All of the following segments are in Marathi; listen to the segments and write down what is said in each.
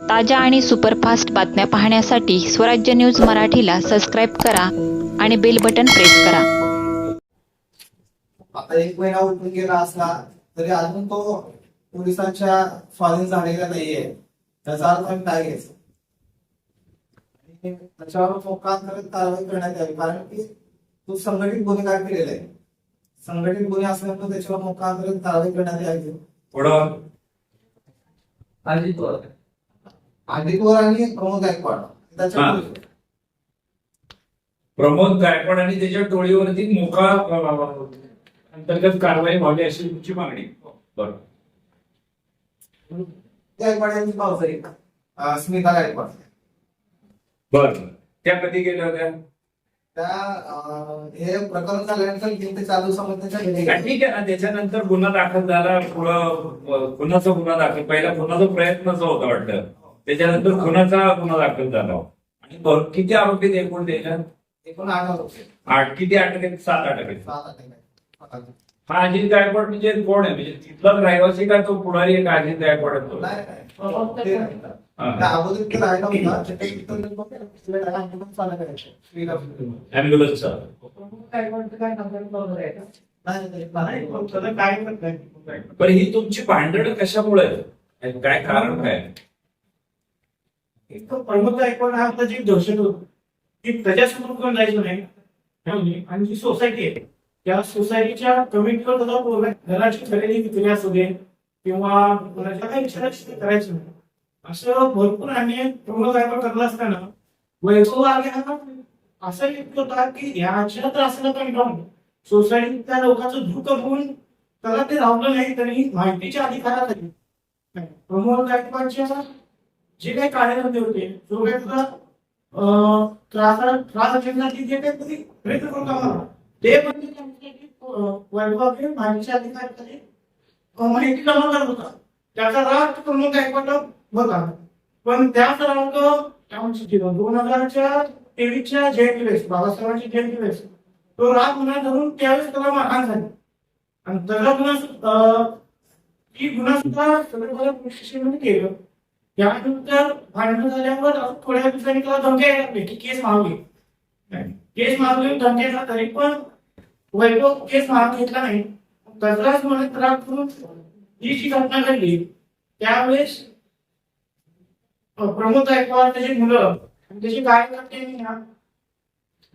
ताज्या आणि सुपरफास्ट बातम्या पाहण्यासाठी स्वराज्य न्यूज मराठीला सबस्क्राईब करा आणि बेल बटन प्रेस करा. आता एक महिना उठून गेला असला तरी अजून तो पोलिसांच्या स्वाधीन झालेला नाहीये. त्याचा अर्थ आम्ही काय घ्यायचं आणि त्याच्यावर मोकांतरित कारवाई करण्यात यावी कारण की तो संघटित गुन्हेगार केलेला आहे संघटित गुन्हे असल्यामुळे त्याच्यावर मोकांतरित कारवाई करण्यात यावी. थोडं आदितवर आणि प्रमोद गायकवाड. प्रमोद गायकवाड आणि त्याच्या टोळीवरती मोका अंतर्गत कारवाई व्हावी अशी तुमची मागणी. बरोबर गायकवाड यांची अं, स्मिता गायकवाड. बरं. त्या कधी गेल्या होत्या? त्या हे प्रकरण झाल्यानंतर तीन ते चार दिवसामध्ये. ठीक आहे ना. त्याच्यानंतर गुन्हा दाखल झाला. पुढं खुनाचा गुन्हा दाखल. पहिला खुनाचा प्रयत्नच होता वाटतं. त्याच्यानंतर खुनाचा गुन्हा दाखल झाला आणि किती आरोपी एकूण दिल्या एकूण आठ होते आठ किती अटक आहेत? सात अटक आहेत. सात आठ आहे. हा अजित गायकवाड म्हणजे कोण आहे? म्हणजे तिथलाच रहिवासी का तो पुढारी आहे का अजित गायकवाड. हा. ऍम्ब्युलन्सचा. पण ही तुमची भांडण कशामुळे? काय कारण काय? एक प्रमुख गायकवाड जी दहशत होती ती त्याच्यासमोर जायचं नाही. आणि जी सोसायटी आहे त्या सोसायटीच्या कमिटीवर त्याला घराची खरेदी विक्री असू दे किंवा कोणाच्या काही विचारायची करायचं नाही. असं भरपूर आणि प्रमुख गायकवाड करला असताना वैभव आले असं लिहित होता की ह्याच्या तर असलं पण सोसायटी त्या लोकांचं धुक होऊन त्याला ते रावलं नाही तरी माहितीच्या अधिकारात आली प्रमोद गायकवाडच्या जे काही कार्यकर्ते होते जो काही तुला त्रास त्रासा- त्रास देण्यासाठी जे काही तुम्ही प्रयत्न करत आहात, ते म्हणजे त्यांच्यासाठी, अं, वैभवाचे माहितीच्या अधिकाऱ्याकडे माहिती जमा करत होता. त्याचा राग प्रमुख गायकवाड होता. पण त्या सरांग काय दोन हजारच्या तेवीसच्या जयंती वेळेस बाबासाहेबांची जयंती वेळेस तो राग गुन्हा धरून त्यावेळेस त्याला मारहाण झाली. आणि त्याचा गुन्हा ही गुन्हा सुद्धा सगळं पोलीस स्टेशनमध्ये केलं. त्यानंतर भांडण झाल्यावर थोड्या दिवसांनी त्याला धमक्या यायला लागले की केस मागवे केस मागली धमक्याला तरी पण वैभव केस माग घेतला नाही. त्याचाच मला त्रास करून ही जी घटना घडली त्यावेळेस प्रमोद गायकवाड त्याची मुलं आणि त्याची कार्यकर्त्यांनी ना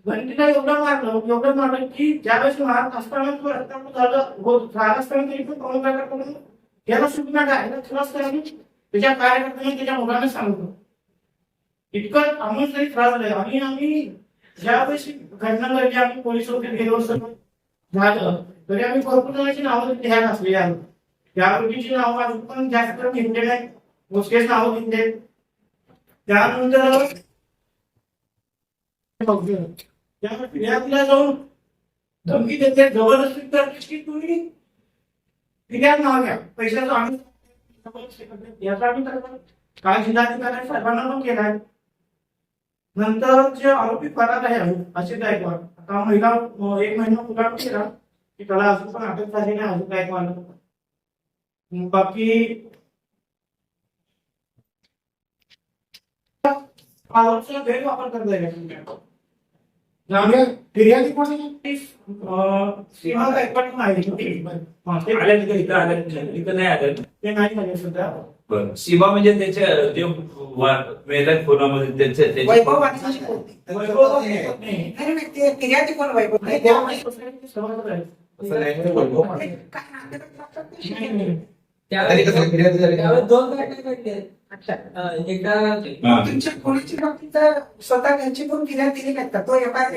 बंदीला एवढं मारलं एवढं मारलं की ज्यावेळेस मारत असताना झालं होत झालं असताना तरी पण प्रमोद गायकवाड याला सुटणार काय त्रास करायला त्याच्या कार्यकर्त्यांनी त्याच्या मुलांना सांगतो. इतकं आम्ही तरी त्रास झाला आणि आम्ही ज्यावेळेस घटना आम्ही पोलीस वगैरे गेलो झालं. तरी आम्ही भरपूर जणांची नावं घ्यायला असलेली आहेत. त्या रोगीची नावं अजून पण जास्त करून घेतले नाही मोजकेच नावं घेतले त्यानंतर त्या फिर्यादीला जाऊन धमकी देते. जबरदस्ती करते की तुम्ही फिर्याद नाव घ्या पैशाचं आम्ही याचा आम्ही काय जिल्हाधिकारी साहेबांना पण केलाय. नंतर जे आरोपी फरार आहे असे गायकवाड आता महिला एक महिना पुढा केला की त्याला अजून पण अटक झाली नाही अजून गायकवाड. बाकी पॉवरचा गैरवापर करता येईल. फिर्यादी कोणी अं, सीमा म्हणजे त्याच्या जे वेदात फोनामध्ये त्यांच्या त्याच्या- वैभव आणि माझी पोती. वैभव नाही. नाही. नाही नाही ते फिर्यादी कोण वैभव नाही, त्यावेळेस दोन घटना घडल्या. तुमच्या कोणाची बाबतीत तर स्वतः घरची पण फिर्याद दिली नाही का? तो एफ आय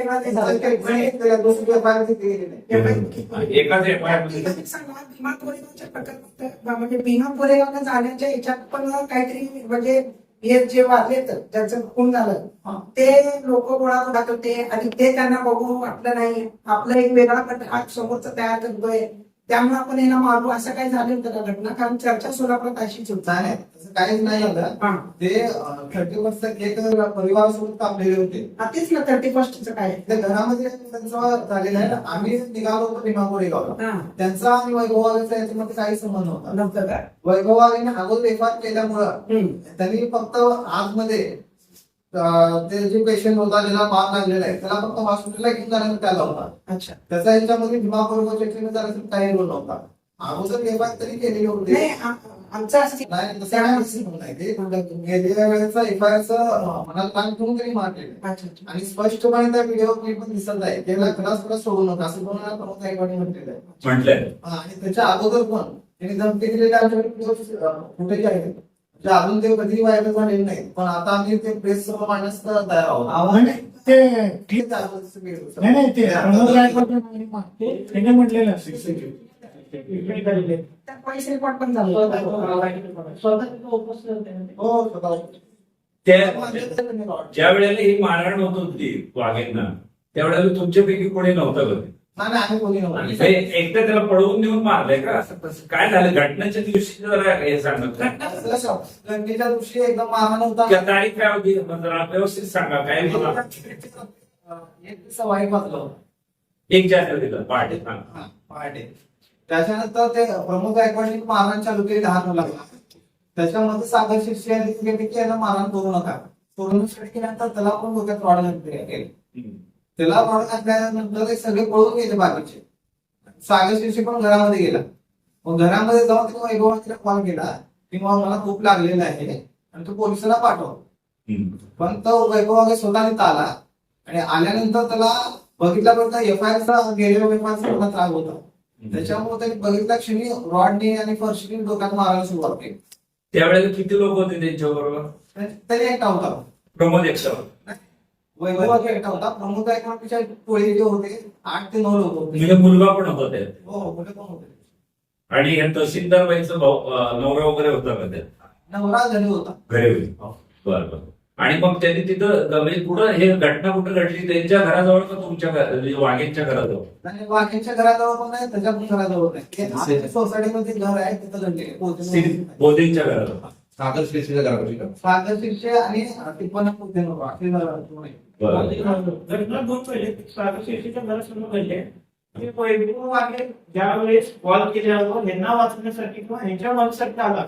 भीमा कोरेगावच्या प्रकरणात म्हणजे भीमा कोरेगावला जाण्याच्या याच्यात पण काहीतरी म्हणजे हे जे वारले तर ज्यांचं खून झालं ते लोक गोळा होतात होते आणि ते त्यांना बघून वाटलं नाही आपलं एक वेगळा पण हात समोरचा तयार करतोय. त्यामुळे आपण यांना मारू. असं काही झालं होतं. का घटना कारण चर्चा सोलापुरात अशीच होती. नाही नाही, तसं काहीच नाही झालं. हा. ते थर्टी पर्सेंट केक परिवारासोबत कापलेले होते. तेच ना थर्टी फर्स्टचं काय? ते घरामध्ये त्यांचं झालेलं आहे. आम्ही निघालो होतो भीमापुरी गावला त्यांचा आणि वैभवाचा याच्यामध्ये काही संबंध नव्हता. नव्हतं काय वैभवाने अगोदर एफआर केल्यामुळं. त्यांनी फक्त आतमध्ये ते जे पेशंट होता ज्याला मार लागलेला आहे त्याला फक्त हॉस्पिटलला घेऊन जाण्याचा त्याला होता. अच्छा. त्याचा याच्यामध्ये भीमापूर्व चेकिंग करायचा काही रोल नव्हता. अगोदर एफआर तरी केलेली होती. गेलेल्या वेळेचा एफआयआरचं मनात काम करून त्यांनी मारलेलं आणि स्पष्टपणे त्या व्हिडिओ क्लिप पण दिसत आहे त्याला घरास सुद्धा सोडू नका असं दोन वेळा प्रमुख साहेबांनी म्हटलेलं आहे. म्हटलंय. आणि त्याच्या अगोदर पण त्यांनी धमकी दिलेल्या आमच्याकडे फुटेज आहे. अजून ते कधी व्हायरल झालेले नाही. पण आता आम्ही ते प्रेस समोर मांडण्यास तयार आहोत. आव्हान ते ठीक. नाही नाही ते प्रमोद गायकवाड त्याने म्हटलेलं पैसे रिपोर्ट पण झालं. हो ज्या वेळेला ही मारहाण होत होती वाघेंना त्यावेळेला तुमच्यापैकी कोणी नव्हतं कधी? नाही, आम्ही कोणी आणि नव्हतो. त्याला पळवून नेऊन मारलंय का? असं काय झालं? घटनेच्या दिवशी जरा हे सांगत घटनेच्या दिवशी एकदम मारहाण होता तारीख काय होती? जरा व्यवस्थित सांगा. काय मला एक वाजलं एक जास्त दिलं पहाटे. सांगा हा, पहाटे. त्याच्यानंतर ते प्रमुख गायकवाडनी मारहाण चालू केली लहान मुलांना त्याच्यामध्ये सागर की यांना मारहाण करू नका. सोडून केल्यानंतर त्याला पण डोक्यात घातली. केली हम्म. त्याला रॉड घातल्यानंतर ते सगळे पळून गेले बाकीचे सागर शिष्य पण घरामध्ये गेला. मग घरामध्ये जाऊन तिने वैभवाला कॉल केला. की मग मला खूप लागलेलं आहे. आणि तो पोलिसाला पाठव. पण तो वैभव स्वतःने आला. आणि आल्यानंतर त्याला बघितल्यापर्यंत एफ आय आरचा गेलेल्या वैभवाचा थोडा त्रास होता. त्याच्यामुळे त्यांनी बघितल्या क्षणी रॉडने आणि फरशीने डोक्यात मारायला सुरुवात केली. त्यावेळेला किती लोक होते त्यांच्या बरोबर आणि तरी एकटा होता प्रमोद एकटा वैभव एकटा होता प्रमुख गायकवाडच्या टोळी जे होते आठ ते नऊ लोक होते. म्हणजे मुलगा पण होता त्यात हो मुलं पण होते. आणि या तहसीलदार बाईचं भाऊ अं, नवरा वगैरे होता का त्यात नवरा घरी होता. घरी होती. बरं बरं. आणि मग त्यांनी तिथं म्हणजे कुठं हे घटना कुठं घडली? त्यांच्या घराजवळ का तुमच्या घरा म्हणजे वाघेंच्या घराजवळ? आणि वाघेंच्या घराजवळ पण नाही त्याच्या पण घराजवळ नाही ते आमच्या सोसायटीमध्ये घर आहे तिथं घडले बोधेंच्या घराजवळ. सागर स्पेसिफिक करावं का? सागर शिक्षे आणि टिप्पण पोते बरं. घटना दोन पहिले सागरशेषीच्या घरासमोर घडले ते वैभव वागे ज्यावेळेस कॉल केल्यावर यांना वाचण्यासाठी किंवा यांच्या मदतीसाठी आला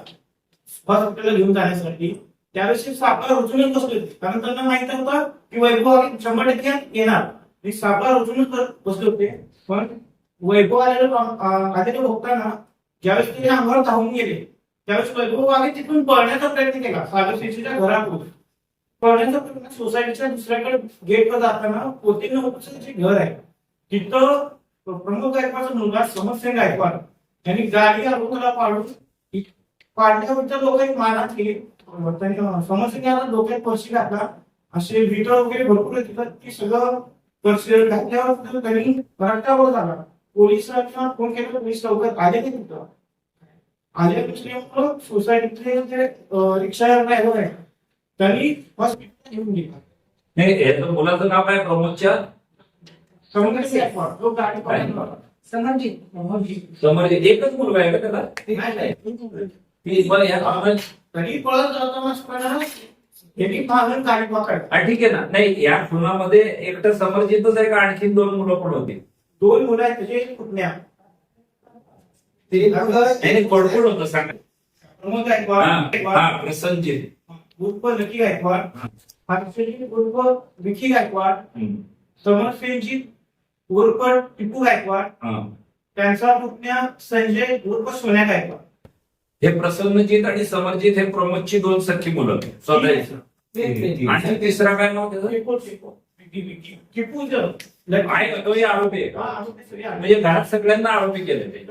हॉस्पिटलला घेऊन जाण्यासाठी त्यावेळेस ते सापळा उचलून बसले होते. कारण त्यांना माहीत होतं की वैभव वागे शंभर टक्के येणार. ते सापळा उचलून बसले होते. पण वैभव आलेलं आलेलं होताना ज्यावेळेस ते अंगावर धावून गेले त्यावेळेस वैभव वागे तिथून पळण्याचा प्रयत्न केला. सागरशेषीच्या घरातून पळण्याचा प्रयत्न सोसायटीच्या दुसऱ्याकडे गेटवर जाताना पोती जे घर आहे तिथं प्रमुख गायकवाडचा मुलगा समस्या गायकवाड त्यांनी गाडी आरोग्याला पाडून पाडण्यावरच्या लोक एक मानात केली. त्यांनी समस्या डोक्यात पर्शी घातला. असे विटर वगैरे भरपूर तिथं. ती सगळं पर्शी घातल्यावर त्यांनी भरटावर झाला. पोलिसांना फोन केला पोलीस लवकर आले ते तिथं? आल्या नसल्यामुळं सोसायटीतले जे रिक्षा ड्रायव्हर आहे त्यांनी हॉस्पिटल घेऊन गेला. नाही मुलाचं नाव काय? प्रमोदच्या तो गाडी. समर्जित एकच मुलगा आहे का त्याला तरी पळत असताना मागून गाडी हा, ठीक आहे ना. नाही या खुनामध्ये एकटं समर्जितच आहे का? आणखी दोन मुलं पण होती. दोन मुलं आहेत त्याचे पुतण्या ते पडपूड होतं सांगा. प्रमोद गायकवाड लकी गायकवाड विकी गायकवाड हम्म. समरसेनजी उर्फ टिपू गायकवाड हा. त्यांचा पुतण्या संजय उर्फ सोन्या गायकवाड हे प्रसन्नजित आणि समरजित हे प्रमोदची दोन सख्खी मुलं. स्वतःची. आणि तिसरा काय नाव त्याचं? आरोपी? हा. म्हणजे घरात सगळ्यांना आरोपी केले ते.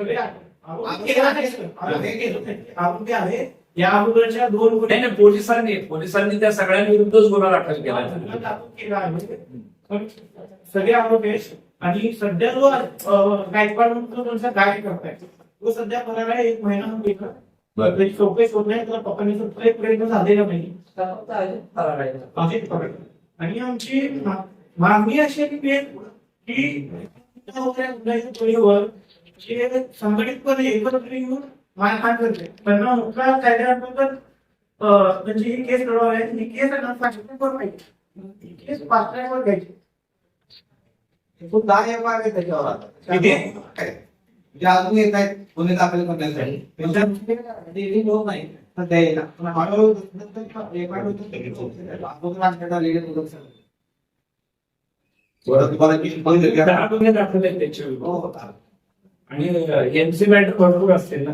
आरोपी आहे या अगोदरच्या दोन नाही गुन्हे नाही पोलिसांनी पोलिसांनी त्या सगळ्यांविरुद्धच गुन्हा दाखल केला. केला आहे. पण सगळे आरोप आहेत आणि सध्या जो गायकवाड त्यांचा काय करताय. तो सध्या फरार आहे एक महिना. त्याची चौकशी होत नाही तर पप्पांनी सुद्धा एक प्रयत्न झालेला नाही. आहे. फरार. आणि आमची मागणी अशी आहे की ते- की त्या वगैरे गुन्ह्याच्या टोळीवर जे संघटितपणे एकत्र येऊन मारहाण करते. त्यांना मोठ्या कायद्याअंतर्गत अं, त्यांची ही केस लढवावी आहे ही केस फाशीवर पाहिजे ही केस पाचव्यावर घ्यायची. एकूण दहा एफ आय त्याच्यावर आता? जे अजून येत आहेत गुन्हे दाखल करण्यासाठी होत नाही. द्यायला पण हळूहळू तुम्हाला आणि एमसी मॅटर भरपूर असतील ना.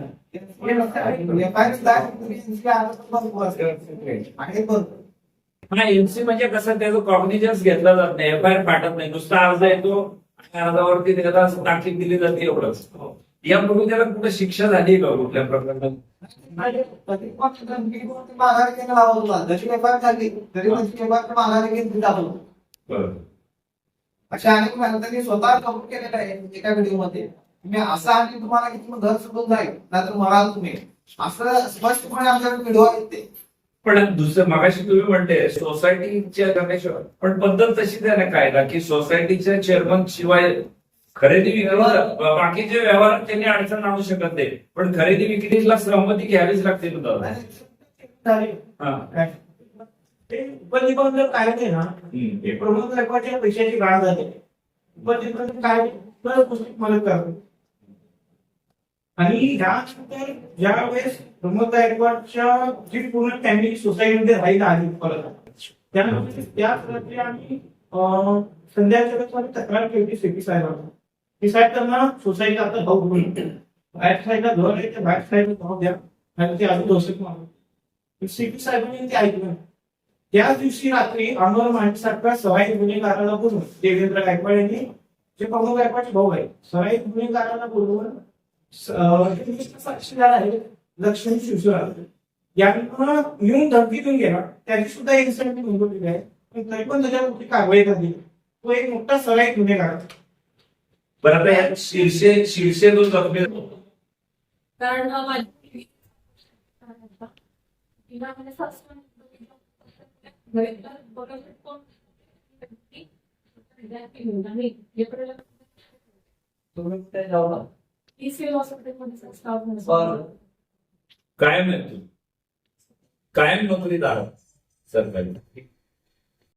हा एमसी म्हणजे कसं त्याचं कॉग्निजन्स घेतला जात नाही. एफ आय आर पाठत नाही. नुसता अर्ज येतो आणि अर्जावरती त्याला ताकीद दिली जाते एवढंच. यापूर्वी त्याला कुठे शिक्षा झाली का कुठल्या प्रकरणात. अशा अनेक स्वतः कबूल केलेलं आहे एका व्हिडिओमध्ये मी असं आणि तुम्हाला की तुम्ही घर सोडून जाईल नाहीतर मराल तुम्ही. असं स्पष्टपणे आमच्याकडे व्हिडिओ आहेत ते. पण दुसरं मगाशी तुम्ही म्हणते सोसायटीच्या गणेश्वर पण पद्धत तशीच आहे ना कायदा की सोसायटीच्या चेअरमन शिवाय खरेदी विक्रीला बाकीचे व्यवहार त्यांनी अडचण आणू शकत नाही. पण खरेदी विक्रीला सहमती घ्यावीच लागते ना दादा झाली. हा. ते उपनिबंध कायदे ना. हे गायकवाडच्या पैशाची गाळ झाली उपनिबंध कायदे मदत करतो आणि यानंतर ज्या वेळेस प्रमोद गायकवाडच्या जी पूर्ण फॅमिली सोसायटीमध्ये राहिला आली परत. त्यानंतर त्याच रात्री आम्ही अं, संध्याच्या वेळेस आम्ही तक्रार केली सेपी साहेबांना. की साहेब त्यांना सोसायटी आता भाऊ बोलून बाहेर साहेबला घर आहे त्या बाहेर साहेब भाऊ द्या. आणि ते अजून दोषक मागून सीपी साहेबांनी ते ऐकलं. त्याच दिवशी रात्री अमर माणसारखा सवाई गुन्हेगाराला बोलून देवेंद्र गायकवाड यांनी जे प्रमुख गायकवाडचे भाऊ आहे सवाई गुन्हेगाराला बोलवून साक्षीदार आहे लक्ष्मी शिवसेना. यांना येऊन धमकी देऊन गेला. त्याची सुद्धा एक इन्सिडेंट नोंदवलेली आहे. पण तरी पण त्याच्यावरती कारवाई झाली. तो एक मोठा सवाई गुन्हेगार. बरं आता या शीर्षे जखमी कारण माझी तिला म्हणजे सासू ECL हॉस्पिटलमध्ये स्टाफ. कायम आहे तू कायम नोकरीदार सरकारी